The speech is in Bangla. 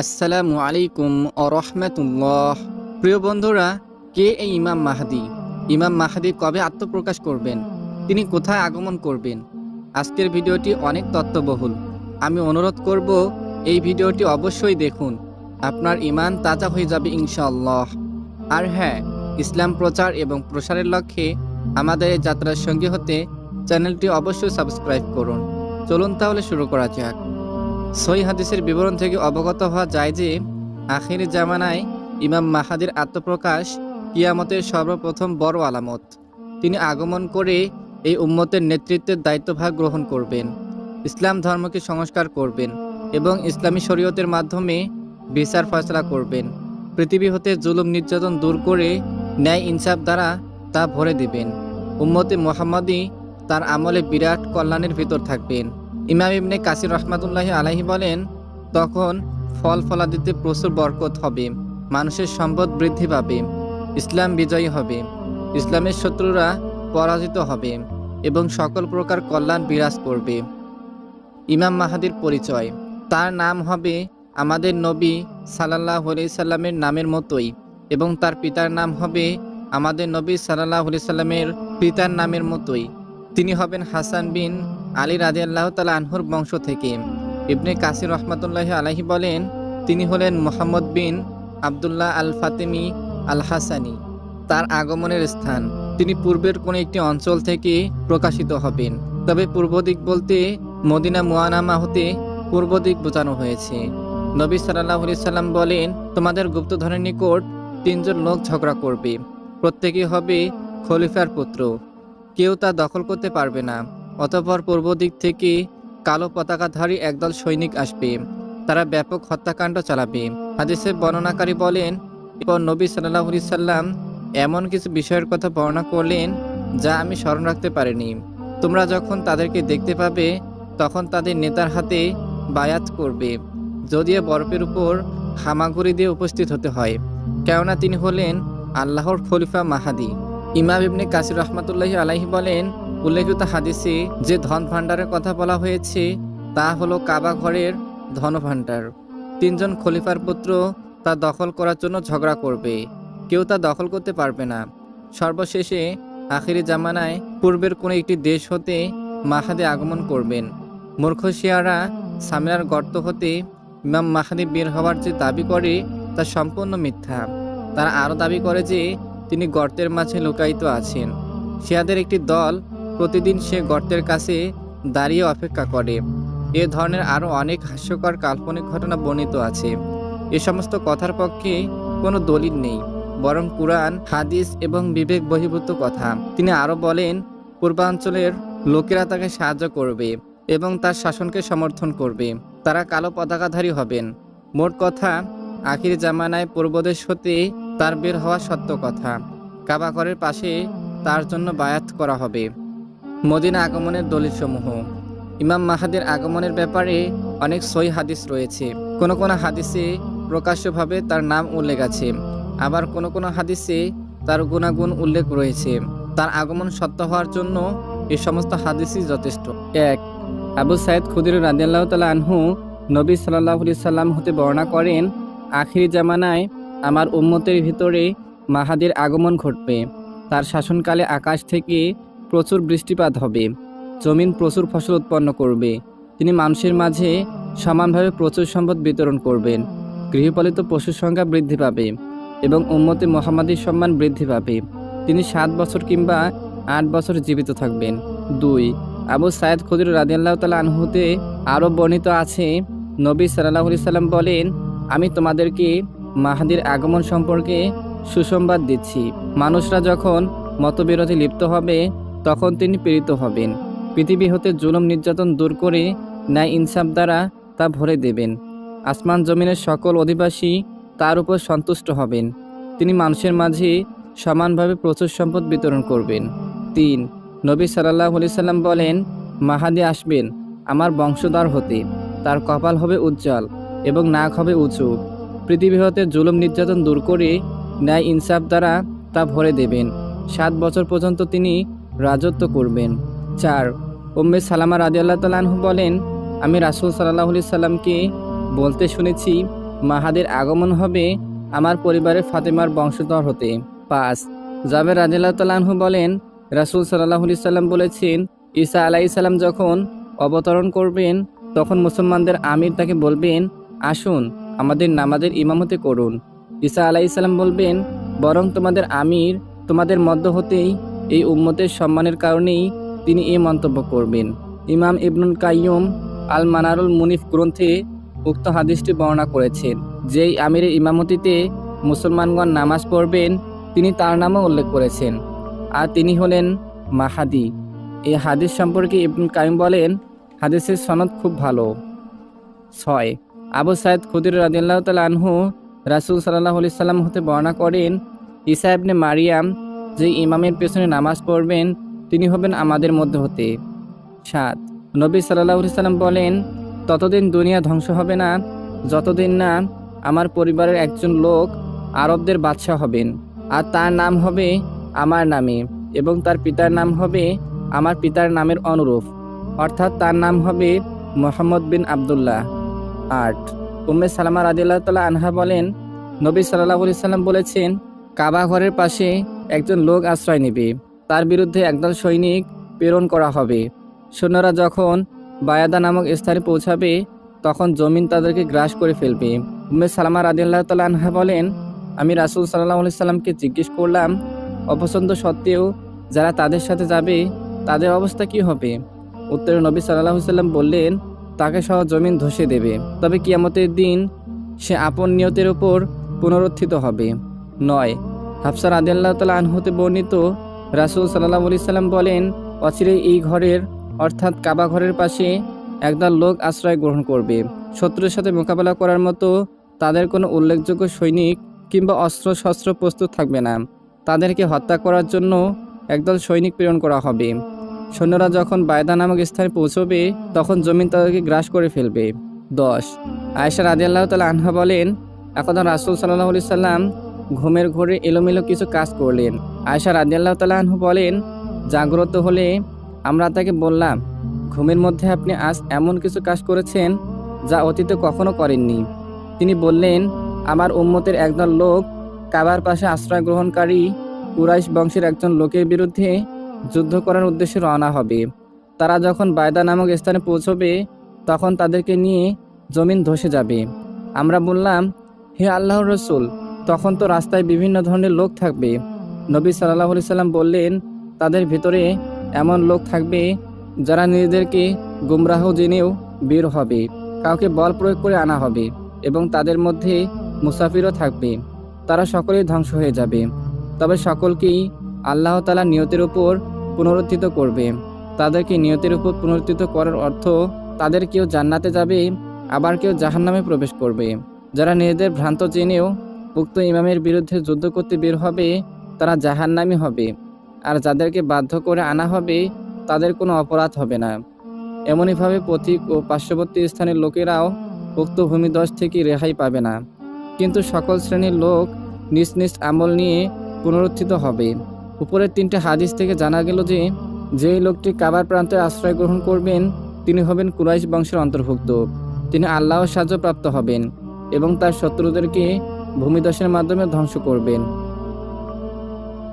আসসালামু আলাইকুম রহমতুল্লাহ। প্রিয় বন্ধুরা, কে এই ইমাম মাহাদি? ইমাম মাহাদি কবে আত্মপ্রকাশ করবেন? তিনি কোথায় আগমন করবেন? আজকের ভিডিওটি অনেক তত্ত্ববহুল। আমি অনুরোধ করব, এই ভিডিওটি অবশ্যই দেখুন। আপনার ইমান তাজা হয়ে যাবে ইনশাআল্লাহ। আর হ্যাঁ ইসলাম প্রচার এবং প্রসারের লক্ষ্যে আমাদের যাত্রার সঙ্গী হতে চ্যানেলটি অবশ্যই সাবস্ক্রাইব করুন। চলুন তাহলে শুরু করা যাক। সই হাদিসের বিবরণ থেকে অবগত হওয়া যায় যে, আখির জামানায় ইমাম মাহাদির আত্মপ্রকাশ কিয়ামতের সর্বপ্রথম বড় আলামত। তিনি আগমন করে এই উম্মতের নেতৃত্বের দায়িত্বভাগ গ্রহণ করবেন, ইসলাম ধর্মকে সংস্কার করবেন এবং ইসলামী শরীয়তের মাধ্যমে বিচার ফয়সলা করবেন। পৃথিবী হতে জুলুম নির্যাতন দূর করে ন্যায় ইনসাফ দ্বারা তা ভরে দিবেন। উম্মতে মোহাম্মদী তার আমলে বিরাট কল্যাণের ভিতর থাকবেন। ইমাম ইবনে কাসির রহমাতুল্লাহি আলাহি বলেন, তখন ফল ফলাদিতে প্রচুর বরকত হবে, মানুষের সম্পদ বৃদ্ধি পাবে, ইসলাম বিজয়ী হবে, ইসলামের শত্রুরা পরাজিত হবে এবং সকল প্রকার কল্যাণ বিরাজ করবে। ইমাম মাহাদির পরিচয়। তার নাম হবে আমাদের নবী সাল্লাহ সাল্লামের নামের মতোই এবং তার পিতার নাম হবে আমাদের নবী সাল্লাহ সাল্লামের পিতার নামের মতোই। তিনি হবেন হাসান বিন আলী রাজি আল্লাহ তালা আনহুর বংশ থেকে। ইবনে কাসির রহমতুল্লাহ আলাহি বলেন, তিনি হলেন মোহাম্মদ বিন আবদুল্লাহ আল ফাতেমি আল হাসানি তার আগমনের স্থান তিনি পূর্বের কোনো একটি অঞ্চল থেকে প্রকাশিত হবেন। তবে পূর্ব দিক বলতে মদিনা মুয়ানামা হতে পূর্ব দিক বোঝানো হয়েছে। নবী সাল্লাহ সাল্লাম বলেন, তোমাদের গুপ্তধনের নিকট তিনজন লোক ঝগড়া করবে। প্রত্যেকে হবে খলিফার পুত্র। কেউ তা দখল করতে পারবে না। অতঃপর পূর্ব দিক থেকে কালো পতাকাধারী একদল সৈনিক আসবে। তারা ব্যাপক হত্যাকাণ্ড চালাবে। হাদিসে বর্ণনাকারী বলেন, এরপর নবী সাল্লাহ সাল্লাম এমন কিছু বিষয়ের কথা বর্ণনা করলেন যা আমি স্মরণ রাখতে পারিনি। তোমরা যখন তাদেরকে দেখতে পাবে, তখন তাদের নেতার হাতে বায়াত করবে, যদিও বরফের উপর হামাগুড়ি দিয়ে উপস্থিত হতে হয়। কেননা তিনি হলেন আল্লাহর খলিফা মাহাদি। ইমাম ইবনে কাসির রহমাতুল্লাহ আলাহি বলেন উল্লেখিত হাদিসে যে ধন ভাণ্ডারের কথা বলা হয়েছে, তা হলো কাবা ঘরের ধন ভাণ্ডার তিনজন খলিফার পুত্র তা দখল করার জন্য ঝগড়া করবে। কেউ তা দখল করতে পারবে না। সর্বশেষে আখিরি জামানায় পূর্বের কোনো একটি দেশ হতে মাহাদে আগমন করবেন। মূর্খ শিয়ারা সামিরার গর্ত হতে ইমাম মাহাদি বের হওয়ার যে দাবি করে, তা সম্পূর্ণ মিথ্যা। তারা আরও দাবি করে যে, তিনি গর্তের মাঝে লুকায়িত আছেন। শিয়াদের একটি দল প্রতিদিন সে গর্তের কাছে দাঁড়িয়ে অপেক্ষা করে। এ ধরনের আরও অনেক হাস্যকর কাল্পনিক ঘটনা বর্ণিত আছে। এ সমস্ত কথার পক্ষে কোনো দলিল নেই, বরং কুরআন, হাদিস এবং বিবেক বহির্ভূত কথা। তিনি আরও বলেন, পূর্বাঞ্চলের লোকেরা তাকে সাহায্য করবে এবং তার শাসনকে সমর্থন করবে। তারা কালো পতাকাধারী হবেন। মোট কথা, আখির জামানায় পূর্বদেশ হতে তার বের হওয়া সত্য কথা। কাবাঘরের পাশে তার জন্য বায়াত করা হবে। মদিনা আগমনের দলিলসমূহ। ইমাম মাহাদের আগমনের ব্যাপারে অনেক সই হাদিস রয়েছে। কোন কোন হাদিসে প্রকাশ্যভাবে তার নাম উল্লেখ আছে। আবার কোন কোন হাদিসে তার গুণাগুণ উল্লেখ রয়েছে। তার আগমন সত্য হওয়ার জন্য এ সমস্ত হাদিসই যথেষ্ট। এক, আবু সাইদ খুদির রাজিয়াল্লাহ তালা আনহু নবী সাল্লাহ সাল্লাম হতে বর্ণনা করেন, আখিরি জামানায় আমার উম্মতের ভিতরে মাহাদির আগমন ঘটবে। তার শাসনকালে আকাশ থেকে প্রচুর বৃষ্টিপাত হবে। জমিন প্রচুর ফসল উৎপন্ন করবে। তিনি মানুষের মাঝে সমানভাবে প্রচুর সম্পদ বিতরণ করবেন। গৃহপালিত পশুর সংখ্যা বৃদ্ধি পাবে এবং উম্মতে মোহাম্মদীর সম্মান বৃদ্ধি পাবে। তিনি সাত বছর কিংবা আট বছর জীবিত থাকবেন। দুই, আবু সায়েদ খুদির রাজিয়াল্লাহ তালা আনহুতে আরও বর্ণিত আছে, নবী সাল্লাহ সাল্লাম বলেন, আমি তোমাদেরকে মাহাদির আগমন সম্পর্কে সুসংবাদ দিচ্ছি। মানুষরা যখন মতবিরোধে লিপ্ত হবে তখন তিনি পীড়িত হবেন। পৃথিবী হতে জুলুম নির্যাতন দূর করে ন্যায় ইনসাফ দ্বারা তা ভরে দেবেন। আসমান জমিনের সকল অধিবাসী তার উপর সন্তুষ্ট হবেন। তিনি মানুষের মাঝে সমানভাবে প্রচুর সম্পদ বিতরণ করবেন। তিন, নবী সাল্লাহ আলি সাল্লাম বলেন, মাহাদি আসবেন, আমার বংশধর হতে। তার কপাল হবে উজ্জ্বল এবং নাক হবে উঁচু। পৃথিবী হতে জুলুম নির্যাতন দূর করে ন্যায় ইনসাফ দ্বারা তা ভরে দেবেন। সাত বছর পর্যন্ত তিনি রাজত্ব করবেন। চার, উম্মে সালামা রাজি আল্লাহ তালাহু বলেন, আমি রাসুল সাল্লাহ সাল্লামকে বলতে শুনেছি, মাহাদের আগমন হবে আমার পরিবারের ফাতেমার বংশধর হতে। পাঁচ, জাবের রাজিল্লাহ তালাহু বলেন, রাসুল সাল্লাহ সাল্লাম বলেছেন, ঈসা আলাহি সাল্লাম যখন অবতরণ করবেন, তখন মুসলমানদের আমির তাকে বলবেন, আসুন, আমাদের নামাজের ইমামতে করুন ঈসা আলাহি সাল্লাম বলবেন, বরং তোমাদের আমির তোমাদের মধ্য হতেই এই উম্মতের সম্মানের কারণেই তিনি এই মন্তব্য করবেন। ইমাম ইবনুল কাইয়ুম আল মানারুল মুনিফ গ্রন্থে উক্ত হাদিসটি বর্ণনা করেছেন, যেই আমিরের ইমামতিতে মুসলমানগণ নামাজ পড়বেন, তিনি তার নামও উল্লেখ করেছেন। আর তিনি হলেন মাহাদি। এই হাদিস সম্পর্কে ইবনুল কাইম বলেন, হাদিসের সনদ খুব ভালো। ছয়, আবু সাইদ খুদির রাদিল্লাহ তাল আনহু রাসুল সাল্লাহ সাল্লাম হতে বর্ণনা করেন ইসা ইবনে মারিয়াম যে ইমামের পেছনে নামাজ পড়বেন, তিনি হবেন আমাদের মধ্যে হতে। সাত, নবী সাল্লাহ সাল্লাম বলেন, ততদিন দুনিয়া ধ্বংস হবে না, যতদিন না আমার পরিবারের একজন লোক আরবদের বাদশাহ হবেন, আর তার নাম হবে আমার নামে, এবং তার পিতার নাম হবে আমার পিতার নামের অনুরূপ, অর্থাৎ তার নাম হবে মোহাম্মদ বিন আবদুল্লাহ। আট, উম্মে সালামা রাদিল্লাহ তালা আনহা বলেন, নবী সাল্লাহ সাল্লাম বলেছেন, কাবা ঘরের পাশে একজন লোক আশ্রয় নেবে। তার বিরুদ্ধে একদল সৈনিক প্রেরণ করা হবে। সৈন্যরা যখন বায়াদা নামক স্থানে পৌঁছাবে, তখন জমিন তাদেরকে গ্রাস করে ফেলবে। উম্মে সালামা রাদিল্লাহ তালা আনহা বলেন, আমি রাসুল সাল্লাহ আলি সাল্লামকে জিজ্ঞেস করলাম, অপছন্দ সত্ত্বেও যারা তাদের সাথে যাবে, তাদের অবস্থা কি হবে? উত্তরে নবী সাল্লাহ সাল্লাম বললেন, তাকে সহ জমিন ধসে দেবে। তবে কিয়ামতের দিন সে আপন নিয়তের ওপর পুনরুত্থিত হবে। নয় হাফসার আদিল্লাহ তালা আনহতে বর্ণিত রাসুল সাল্লাহ আলি সাল্লাম বলেন, অচিরে এই ঘরের, অর্থাৎ কাবা ঘরের পাশে একদল লোক আশ্রয় গ্রহণ করবে। শত্রুর সাথে মোকাবেলা করার মতো তাদের কোনো উল্লেখযোগ্য সৈনিক কিংবা অস্ত্র শস্ত্র প্রস্তুত থাকবে না। তাদেরকে হত্যা করার জন্য একদল সৈনিক প্রেরণ করা হবে। সৈন্যরা যখন বায়দা নামক স্থানে পৌঁছবে, তখন জমিন তাদেরকে গ্রাস করে ফেলবে। দশ। আয়েশা রাজি আল্লাহ তালা আনহা বলেন একদা রাসুল সাল্লাহ আলি সাল্লাম ঘুমের ঘোরে এলোমেলো কিছু কাজ করলেন। আয়েশা রাজি আল্লাহ তালা বলেন, জাগ্রত হলে আমরা তাকে বললাম, ঘুমের মধ্যে আপনি আজ এমন কিছু কাজ করেছেন যা অতীতে কখনো করেননি। তিনি বললেন, আমার উম্মতের একদল লোক কাবার পাশে আশ্রয় গ্রহণকারী কুরাইশ বংশের একজন লোকের বিরুদ্ধে যুদ্ধ করার উদ্দেশ্যে রওনা হবে। তারা যখন বায়দা নামক স্থানে পৌঁছবে, তখন তাদেরকে নিয়ে জমিন ধসে যাবে। আমরা বললাম, হে আল্লাহর রসুল তখন তো রাস্তায় বিভিন্ন ধরনের লোক থাকবে। নবী সাল্লাহ আলি সাল্লাম বললেন, তাদের ভিতরে এমন লোক থাকবে যারা নিজেদেরকে গুমরাহ জেনেও বের হবে, কাউকে বল প্রয়োগ করে আনা হবে এবং তাদের মধ্যে মুসাফিরও থাকবে। তারা সকলেই ধ্বংস হয়ে যাবে। তবে সকলকেই আল্লাহ তালা নিয়তের উপর পুনরুত্থিত করবে। তাদেরকে নিয়তের উপর পুনরুত্থিত করার অর্থ, তাদের কেউ জান্নাতে যাবে, আবার কেউ জাহান্নামে প্রবেশ করবে। যারা নিজেদের ভ্রান্ত জেনেও উক্ত ইমামের বিরুদ্ধে যুদ্ধ করতে বের হবে, তারা জাহান্নামি হবে। আর যাদেরকে বাধ্য করে আনা হবে, তাদের কোনো অপরাধ হবে না। এমনইভাবে পথিক ও পার্শ্ববর্তী স্থানের লোকেরাও উক্ত ভূমিদশ থেকে রেহাই পাবে না। কিন্তু সকল শ্রেণির লোক নিজ নিজ আমল নিয়ে পুনরুত্থিত হবে। উপরের তিনটে হাদিস থেকে জানা গেল যে, যেই লোকটি কাবার প্রান্তে আশ্রয় গ্রহণ করবেন, তিনি হবেন কুরাইশ বংশের অন্তর্ভুক্ত। তিনি আল্লাহর সাহায্য প্রাপ্ত হবেন এবং তার শত্রুদেরকে ভূমিদশের মাধ্যমে ধ্বংস করবেন।